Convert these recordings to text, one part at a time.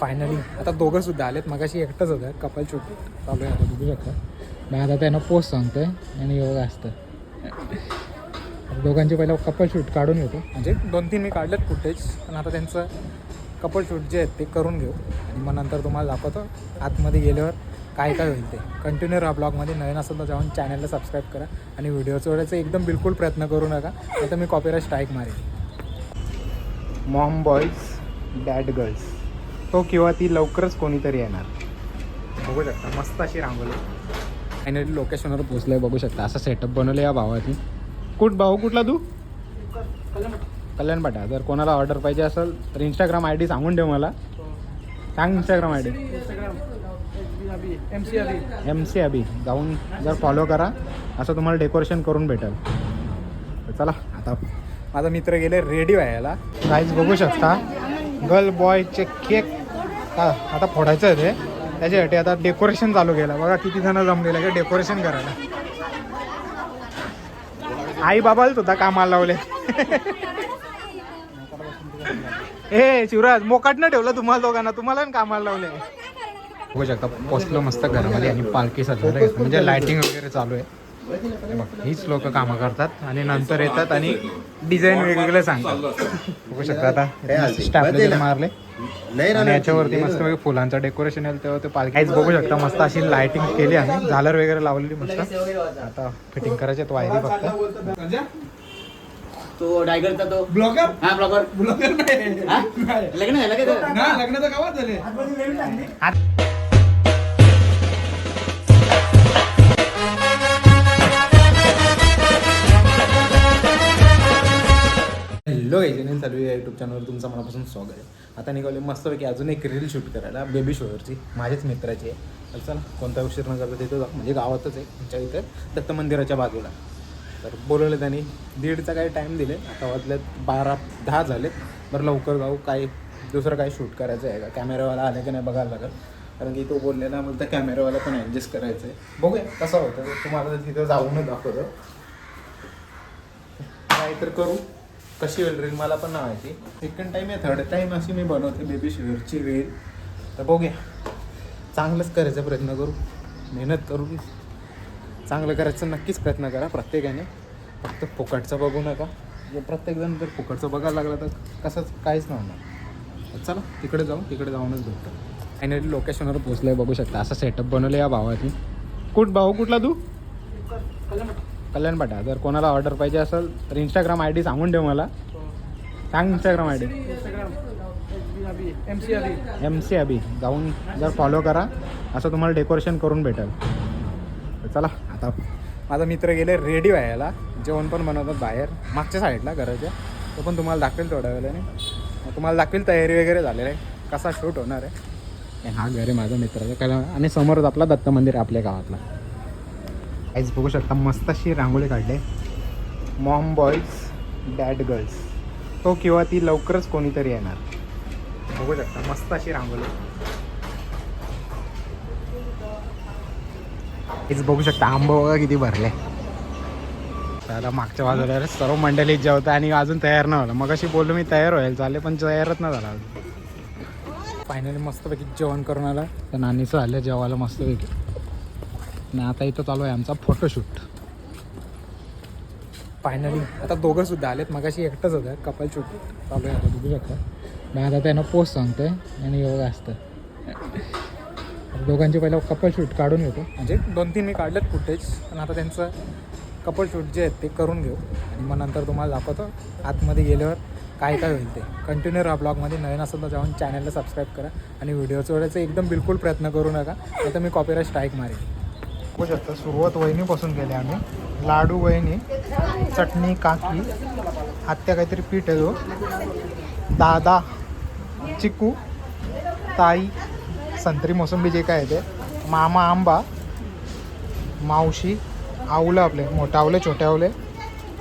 Finally आता दोघं सुद्धा आलेत. मगाशी एकटंच होतं. कपल शूट चालू आहे आता बघू शकता. मी आता त्यांना पोस्ट सांगतोय आणि योगा असतं. दोघांचे पहिलं कपल शूट काढून घेतो. म्हणजे दोन तीन मी काढलेत फुटेज पण आता त्यांचं कपल शूट जे आहेत ते करून घेऊ. आणि मग नंतर तुम्हाला दाखवतो आतमध्ये गेल्यावर काय काय होईल ते. कंटिन्यू राहा ब्लॉगमध्ये नवीन असेल तर जाऊन चॅनलला सबस्क्राईब करा. आणि व्हिडिओ सोडायचा एकदम बिलकुल प्रयत्न करू नका. नाही तर मी कॉपीराईट स्ट्राईक मारेन. मॉम बॉईज डॅड गर्ल्स तो किंवा ती लवकरच कोणीतरी येणार. बघू शकता मस्त अशी रांगोली फायनली लोकेशनवर पोचलोय बघू शकता. असं सेटअप बनवलं या भावाची. कुठ भाऊ कुठला तू? कल्याण पाटा जर कोणाला ऑर्डर पाहिजे असेल तर इंस्टाग्राम आय डी सांगून ठेव मला. सांग Instagram I D M C Abhi M C Abhi जाऊन जर फॉलो करा असं तुम्हाला डेकोरेशन करून भेटेल. चला आता माझा मित्र गेले रेडी व्हायला. काहीच बघू शकता. गर्ल बॉयचे केक आता आता फोडायचं आहे ते. त्याच्यासाठी आता डेकोरेशन चालू केलं. बघा किती जण जमलेलं की डेकोरेशन करायला. आई बाबाला सुद्धा कामाला लावले. ए शिवराज मोकाटनं ठेवलं तुम्हाला दोघांना. तुम्हाला कामाला लावले. बघू शकता पोचलो मस्त घरामध्ये आणि पालखी सजवलं म्हणजे लायटिंग वगैरे चालू आहे. बघ, हीच लोक कामं करतात आणि नंतर येतात आणि डिझाईन वेगवेगळे सांगतात. बघू शकता आता स्टॅपले मारले. आणि याच्यावरती मस्त वेगळे फुलांचं डेकोरेशन आहे तेव्हा ते पालखी काहीच बघू शकता. मस्त अशी लाइटिंग केली आम्ही. झालर वगैरे लावलेली मस्त. आता फिटिंग करायचे तो वायरी फक्त. तो डायगरचा तो. ब्लॉगर हा ब्लॉगर ब्लॉगर नाही. हा? लग्न झालं का लग्न तर गावात झाले. हॅलो एजन चालू आहे यूट्यूब चॅनलवर तुमचं मनापासून स्वागत आहे. आता निघाले मस्तपैकी अजून एक रील शूट करायला बेबी शोवरची माझ्याच मित्राची आहे. तर चला कोणता उशीर न करता तिथं जाऊ म्हणजे गावातच आहे आमच्या इथं दत्त मंदिराच्या बाजूला. तर बोलवलं त्यांनी दीडचा काही टाईम दिले. आता वाजल्यात बारा दहा झालेत. बरं लवकर जाऊ. काय दुसरं काय शूट करायचं आहे का? कॅमेरावाला आले की नाही बघायला लागेल. कारण की तो बोललेला मला त्या कॅमेरावाला पण ॲडजस्ट करायचं आहे. बघूया कसं होतं. तुम्हाला तिथं जाऊनच दाखवतो. काय तर करू. कशी होईल रील मला पण नाही माहिती. सेकंड टाईम आहे थर्ड टाईम अशी मी बनवते बेबी शुअरची रील तर बघूया. चांगलंच करायचा प्रयत्न करू. मेहनत करून चांगलं करायचं नक्कीच प्रयत्न करा प्रत्येकाने. फक्त फुकटचं बघू नका. जर प्रत्येकजण जर फुकटचं बघायला लागलं तर कसंच काहीच नाही होणार. चला तिकडे जाऊ तिकडे जाऊनच भेटतो फायनली लोकेशनवर पोचलोय बघू शकता. असं सेटअप बनवलं या भावाची कुठ भाऊ कुठला तू? कल्याण पाटा जर कोणाला ऑर्डर पाहिजे असेल तर इंस्टाग्राम आय डी सांगून ठेव मला. सांग Instagram I D M C Abhi M C Abhi जाऊन जर फॉलो करा असं तुम्हाला डेकोरेशन करून भेटेल. चला आता माझा मित्र गेले रेडी व्हायला. जेवण पण बनवतात बाहेर. मागच्या साईडला घराच्या. तो पण तुम्हाला दाखवेल थोड्या वेळाने. तुम्हाला दाखवेल तयारी वगैरे झालेलं आहे. कसा शूट होणार आहे. हा घर आहे माझा मित्राचा. कारण आणि समोरच आपला दत्त मंदिर आहे आपल्या गावातला. काहीच बघू शकता मस्त अशी रांगोळी काढले. मॉम बॉयज डॅड गर्ल्स तो किंवा ती लवकरच कोणीतरी येणार. बघू शकता मस्त अशी रांगोळी. हेच बघू शकता आंबा बघा किती भरले. त्याला मागच्या बाजूला सर्व मंडळी जेवतं आणि अजून तयार नाही झालं. मग अशी बोललो मी तयार होईल चालले पण तयारच नाही झाला फायनली मस्तपैकी जेवण करून आलं. तर नानीचं आलं जेवायला मस्तपैकी. आणि आता इथं चालू आहे आमचा फोटोशूट फायनली आता दोघं सुद्धा आलेत. मगाशी एकटंच होतं. कपल शूट चालू आहे आता बघू शकता. मी आता त्यांना पोस्ट सांगतोय आणि योगा असतं. दोघांचे पहिलं कपल शूट काढून घेतो. म्हणजे दोन तीन मी काढलेत फुटेज पण आता त्यांचं कपल शूट जे आहेत ते करून घेऊ. आणि मग नंतर तुम्हाला दाखवतो आतमध्ये गेल्यावर काय काय होईल ते. कंटिन्यू राहा ब्लॉगमध्ये नवीन असेल तर जाऊन चॅनलला सबस्क्राईब करा. आणि व्हिडिओ सोडायचा एकदम बिलकुल प्रयत्न करू नका. नाही तर मी कॉपीराईट स्ट्राईक मारेन. बघू शकता सुरुवात वहिनीपासून केली आम्ही. लाडू वहिनी चटणी काकी आत्या काहीतरी पीठ आहे जो. दादा चिकू ताई संत्री मोसंबी जे काय आहे ते. मामा आंबा मावशी आवलं आपले. मोठे आवले छोटे आवले.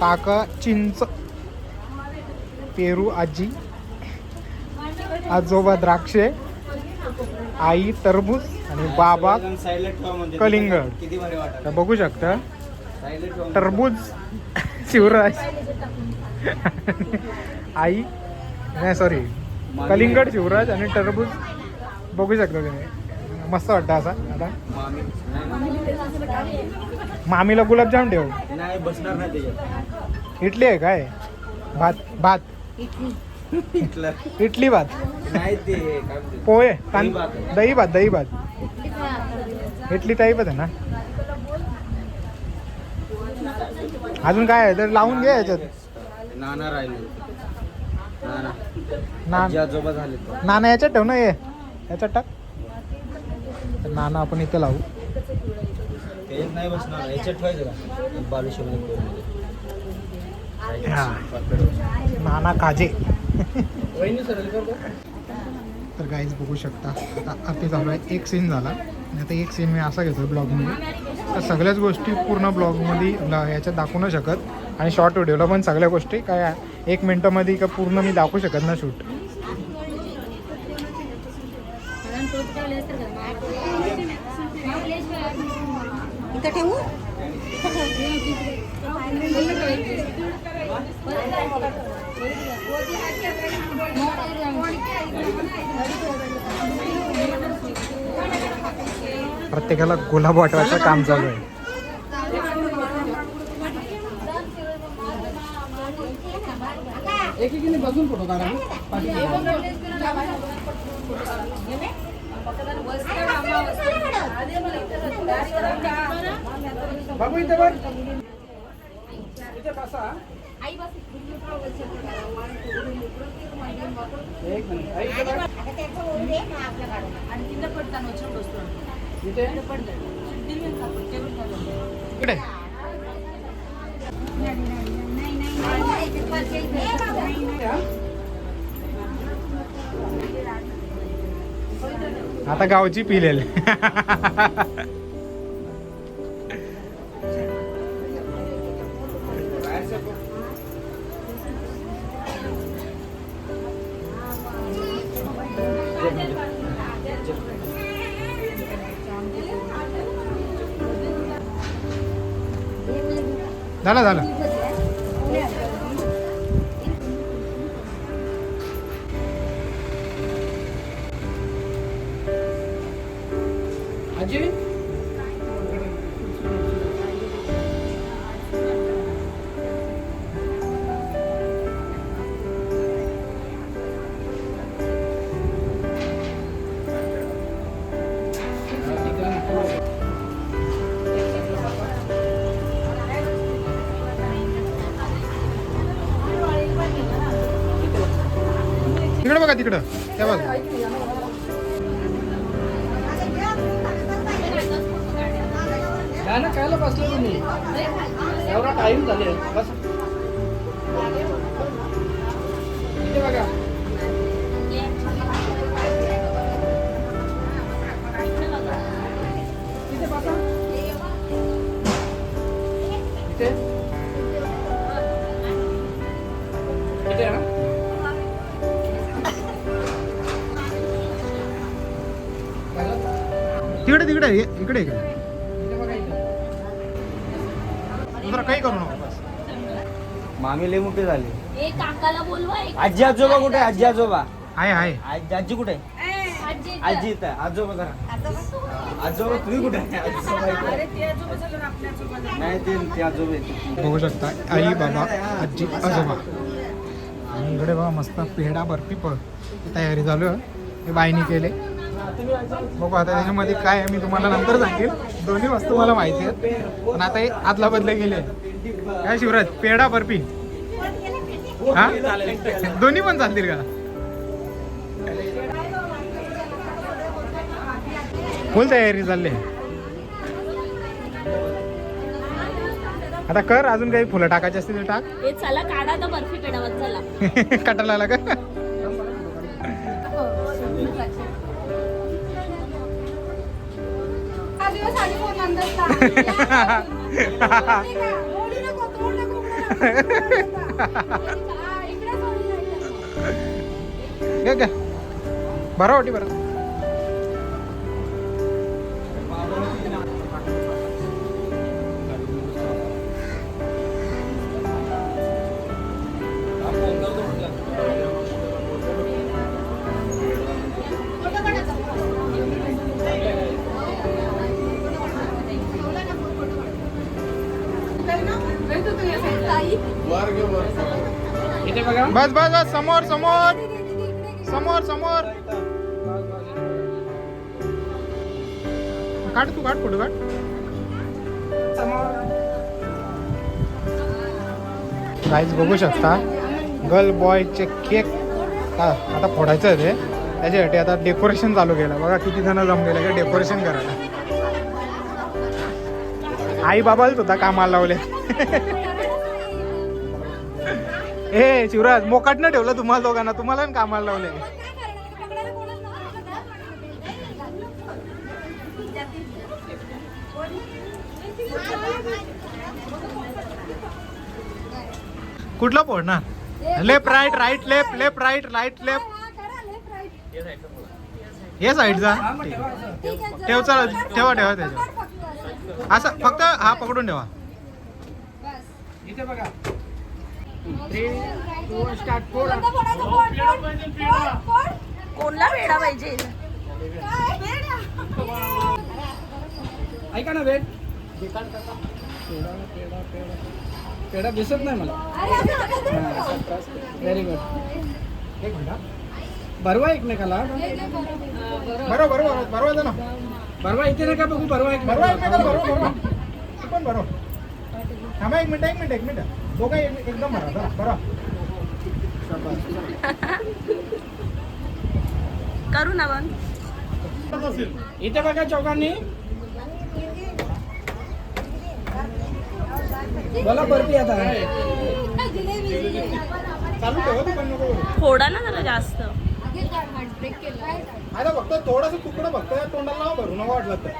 काका चिंच पेरू आजी आजोबा द्राक्षे आई टरबूज आणि बाबा कलिंगड. किती भारी वाटत तर बघू शकता. टरबूज शिवराज. आई नाही सॉरी कलिंगड शिवराज आणि टरबूज बघू शकता तुम्ही. मस्त वाटतं असा आता मामीला गुलाबजाम ठेव. नाही बसणार नाही त्याच्यात. इडली आहे काय? भात भात. इडली भात. पोहे दही भात. दही भात इडली भात. आहे ना? अजून काय आहे? तर लावून घे याच्यात. नाना राहिले नाना. याच्यात ठेव ना ये याच्यात टाक. नाना आपण इथं लावू. नाही बसणार. याच्यात ठेवायचं. नाना काजे. तर काहीच बघू शकता. आता अति चालू आहे. एक सीन झाला. आणि आता एक सीन मी असा घेतो ब्लॉगमध्ये तर सगळ्याच गोष्टी पूर्ण ब्लॉगमध्ये ल- याच्यात दाखवू नाही शकत. आणि शॉर्ट व्हिडिओला पण सगळ्या गोष्टी काय एक मिनटामध्ये का पूर्ण मी दाखवू शकत ना शूट इथं ठेवू? प्रत्येकाला गुलाब वाटवायचं काम चालू आहे. एकीने बसून फोटो काढा. बाबू इथे बघ. इथे बसा. आई इथे आता गावची पिलेल. झालं झालं आजी बघा तिकडं. त्या बघा. कायला बसले तुम्ही एवढा टाइम झाले बस. इथे बघा. इथे बसा. इथे. तिकडे ये, इकडे इकडे इथे इथे काही करू नको बस मामी लय मोठे झाले एक काकाला बोलवा एक आजी आजोबा कुठे आहे? आजी आजोबा आहे आहे आजी आजी कुठे आहे? आजी आजी इथं आहे. आजोबा जरा आजोबा तुम्ही कुठे आहे? आजोबा इथं आहे. नाही ते ते आजोबा आहेत. बघू शकता आई बाबा आजी आजोबा आणि इकडे बघा मस्त पेढा बर्फी प तयारी चालू आहे हे बाईनी केले बघू आता त्याच्यामध्ये काय आहे मी तुम्हाला नंतर सांगेल. दोन्ही वस्तू मला माहिती आहेत. पण आता हे आदला बदले गेले काय शिवराज पेढा बर्फी? हा? दोन्ही पण चालतील का? फुल तयारी चालली. आता कर अजून काही फुलं टाकायची असतील टाक. चला काढा बर्फी चला. कटाला का? हे का बरं वाटी बरं बस बस बस समोर समोर. समोर समोर. काढ तू काढ फोटो काढ. काहीच बघू शकता गर्ल बॉयचे केक हा आता फोडायचं आहे ते. त्याच्यासाठी आता डेकोरेशन चालू केलं. बघा किती जण जमलेले का डेकोरेशन करायला. आई बाबाच होता कामाला लावले. ए शिवराज मोकाट न ठेवलं तुम्हाला दोघांना. तुम्हाला कामाला लावले कुठला फोडणार left right right left left right right left हे साईडचा ठेव चला ठेवा ठेवा त्याच्यावर असं फक्त हा पकडून ठेवा. कोणला वेडा पाहिजे? ऐका ना वेट पेढा दिसत नाही मला. व्हेरी गुड एक मिनिट भरवा एकमेकाला. बरोबर बरोबर बरोबर ना भरवा इथे नका बघू भरवा बरोबर एकमेकाला बरोबर बरोबर तू पण बरोबर थांबा एक मिनिट एक मिनिट एक मिनिट. एक- एकदम करू. ना मग. इथे बघा चौकांनी बोला बर्फी आता. फोडा ना जरा जास्त. आता फक्त थोडंसं तुकडं फक्त या तोंडाला भरू नका वाटलं तर.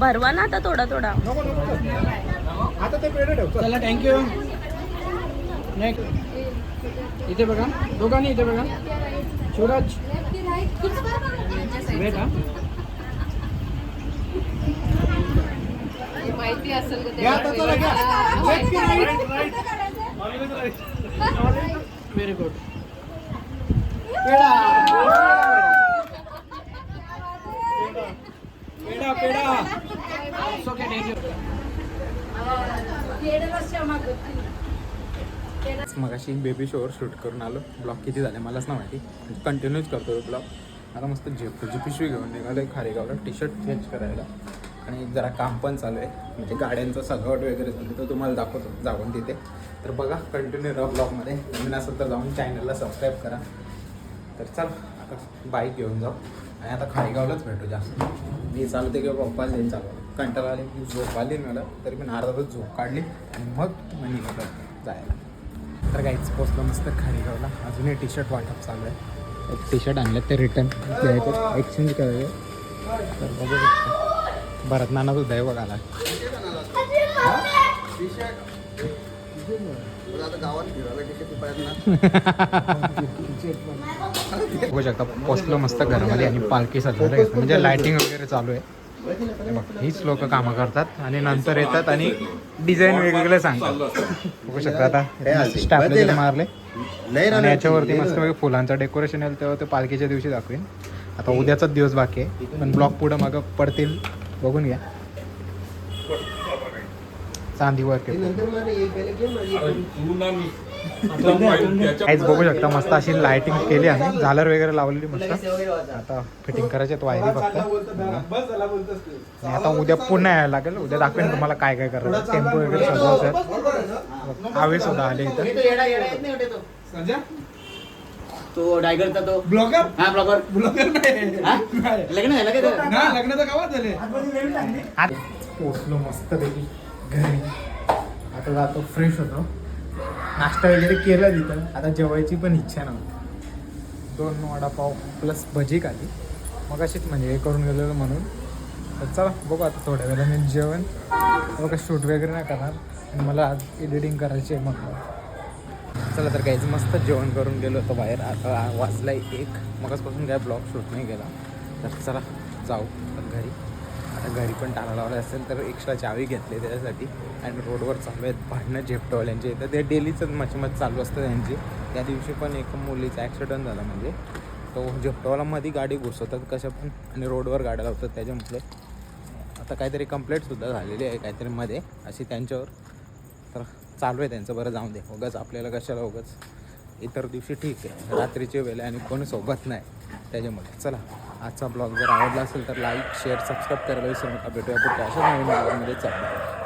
भरवा ना आता थोडा थोडा. नको नको. बस. आता ते पेढे ठेव चल. थँक्यू नेक्स्ट इथे बघा. दोघांनी इथे बघा. शिवराज वेट हा. माहिती असेल? व्हेरी गुड पेढा पेढा पेढा ओके थँक्यू मगाशी बेबी शोवर शूट करून आलो. ब्लॉग किती झाले मलाच नाही माहिती. कंटिन्यूच करतो ब्लॉग आता मस्त झेपटोची पिशवी घेऊन निघालो खारेगावला. टी शर्ट चेंज करायला. आणि जरा काम पण चालू आहे. म्हणजे गाड्यांचं सजावट वगैरे झाली तर तुम्हाला दाखवतो. जाऊन तिथे. तर बघा कंटिन्यू राहा ब्लॉगमध्ये नवीन असेल तर जाऊन चॅनलला सबस्क्राईब करा. तर चल आता बाईक घेऊन जाऊ. आणि आता खारेगावलाच भेटू जास्त. मी चालते किंवा पप्पा येईल चालू कंटाळा आली की झोप आली मला तरी पण अर्धा तास झोप काढली आणि मग मग निघालो जायला. तर काहीच पोचलो मस्त खारेगावला. अजूनही टी शर्ट वाटप चालू आहे. एक टी शर्ट आणलं ते रिटर्न घ्यायचं एक्सचेंज करायचं. तर बघू शकतो. भरत नाना सुद्धा आहे बघायला बघू शकता पोचलो मस्त घरामध्ये आणि पालखी सजवायला घेतलं म्हणजे लायटिंग वगैरे चालू आहे. बघ, हीच लोक कामं करतात आणि नंतर येतात आणि डिझाईन वेगवेगळे सांगतात. बघू शकता आता स्टॅपले मारले. आणि याच्यावरती मस्त फुलांचं डेकोरेशन येईल तेव्हा ते पालखीच्या दिवशी दाखवेन. आता उद्याचाच दिवस बाकी आहे पण ब्लॉक पुढं मागं पडतील बघून घ्या. चांदी वर्क काहीच बघू शकता मस्त अशी लाइटिंग केली आम्ही झालर वगैरे लावलेली मस्त. आता फिटिंग करायचे तो वायरी फक्त आता उद्या पुन्हा यायला लागेल. उद्या दाखवेन तुम्हाला काय काय करायचं. टेम्पो वगैरे सजवायचं आवे सुद्धा आले इथं. तो. डायगरचा तो. ब्लॉगर हा ब्लॉगर ब्लॉगर नाही. हा? लग्न झालं का लग्न तर गावात झाले. आज पोचलो मस्त पैकी. घरी. आता जातो फ्रेश होतो. नाश्ता वगैरे केला तिथं. आता जेवायची पण इच्छा नव्हती. दोन वडापाव प्लस भजी खाली. मग अशीच म्हणजे हे करून गेलेलं म्हणून. तर चला बघू आता थोड्या वेळाने जेवण. हो बघा शूट वगैरे नाही करणार. आणि मला आज एडिटिंग करायची आहे मग चला तर काहीच मस्त जेवण करून गेलो होतो बाहेर. आता वाजला एक. मगाचपासून काय ब्लॉग शूट नाही गेला तर चला जाऊ घरी. आता घरी पण टाळा लावला असेल तर एक्स्ट्रा चावी घेतली त्याच्यासाठी. आणि रोडवर चालू आहेत भांडणं झेपटवाल्यांचे. तर ते डेलीचंच मचमच चालू असतं त्यांची. त्या दिवशी पण एक मुलीचा ॲक्सिडंट झाला म्हणजे. तो झेपटवालामध्ये गाडी घुसवतात कशा पण आणि रोडवर गाड्या लावतात त्याच्यामुळे. आता काहीतरी कंप्लेंटसुद्धा झालेली आहे काहीतरी मध्ये. अशी त्यांच्यावर तर चालू आहे त्यांचं. बरं जाऊन दे. उगाच आपल्याला कशाला उगाच इतर दिवशी ठीक आहे. रात्रीची वेळ आहे आणि कोणी सोबत नाही. त्याच्यामुळे. चला. आजचा ब्लॉग जर आवडला असेल तर लाईक शेअर सबस्क्राईब करायला विसरू नका. भेटूया पुढच्या अशा नवीन ब्लॉगमध्ये. चालू.